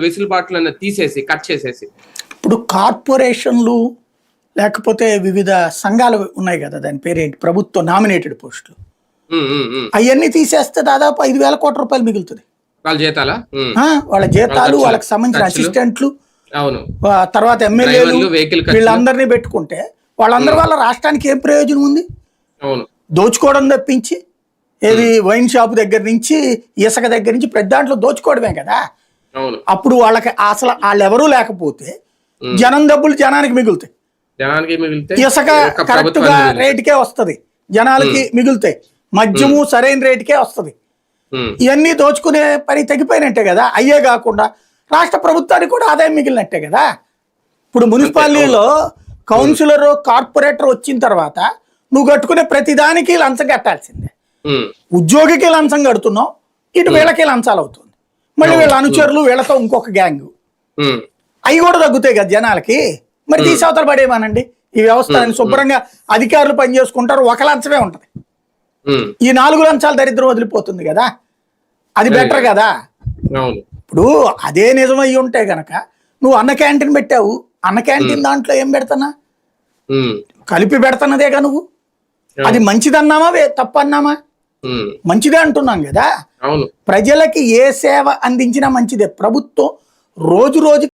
వెసులుబాట్లను తీసేసి కట్ చేసేసి. ఇప్పుడు కార్పొరేషన్లు లేకపోతే వివిధ సంఘాలు ఉన్నాయి కదా దాని పేరేంటి? ప్రభుత్వ నామినేటెడ్ పోస్టులు. అవన్నీ తీసేస్తే దాదాపు ఐదు వేల కోట్ల రూపాయలు మిగులుతుంది. వాళ్ళ జీతాలా? వాళ్ళ జీతాలు వాళ్ళకి సంబంధించిన. అసిస్టెంట్లు. అవును. తర్వాత ఎమ్మెల్యేలు. వీళ్ళందరినీ పెట్టుకుంటే వాళ్ళందరి వల్ల రాష్ట్రానికి ఏం ప్రయోజనం ఉంది? అవును. దోచుకోవడం తప్పించి ఏది వైన్ షాప్ దగ్గర నుంచి ఇసుక దగ్గర నుంచి ప్రతి దాంట్లో దోచుకోవడమే కదా? అప్పుడు వాళ్ళకి అసలు వాళ్ళు ఎవరూ లేకపోతే జనం డబ్బులు జనానికి మిగులుతాయి. జనానికి ఇసుక కరెక్ట్గా. రేటుకే వస్తది. జనాలకి మిగులుతాయి. మద్యము సరైన రేటుకే వస్తది. ఇవన్నీ దోచుకునే పని తగ్గిపోయినట్టే కదా? అయ్యే కాకుండా రాష్ట్ర ప్రభుత్వానికి కూడా ఆదాయం మిగిలినట్టే కదా? ఇప్పుడు మున్సిపాలిటీలో కౌన్సిలర్ కార్పొరేటర్ వచ్చిన తర్వాత నువ్వు కట్టుకునే ప్రతిదానికి లంచం కట్టాల్సిందే. ఉద్యోగికి లంచం కడుతున్నావు. ఇటు వీళ్ళకి లంచాలు అవుతుంది. మళ్ళీ వీళ్ళ అనుచరులు వీళ్ళతో ఇంకొక గ్యాంగ్. అవి కూడా తగ్గుతాయి కదా జనాలకి? మరి తీసి అవతల పడేమానండి ఈ వ్యవస్థ శుభ్రంగా అధికారులు పనిచేసుకుంటారు ఒక లంచమే ఉంటది. ఈ నాలుగు లంచాలు దరిద్రం వదిలిపోతుంది కదా? అది బెటర్ కదా? ఇప్పుడు అదే నిజమయ్యి ఉంటే గనక నువ్వు అన్న క్యాంటీన్ పెట్టావు అన్న క్యాంటీన్ దాంట్లో ఏం పెడతానా? కలిపి పెడతానదేగా నువ్వు? అది మంచిదన్నామా తప్పన్నామా? మంచిదే అంటున్నాం కదా? ప్రజలకి ఏ సేవ అందించినా మంచిదే. ప్రభుత్వం రోజు రోజు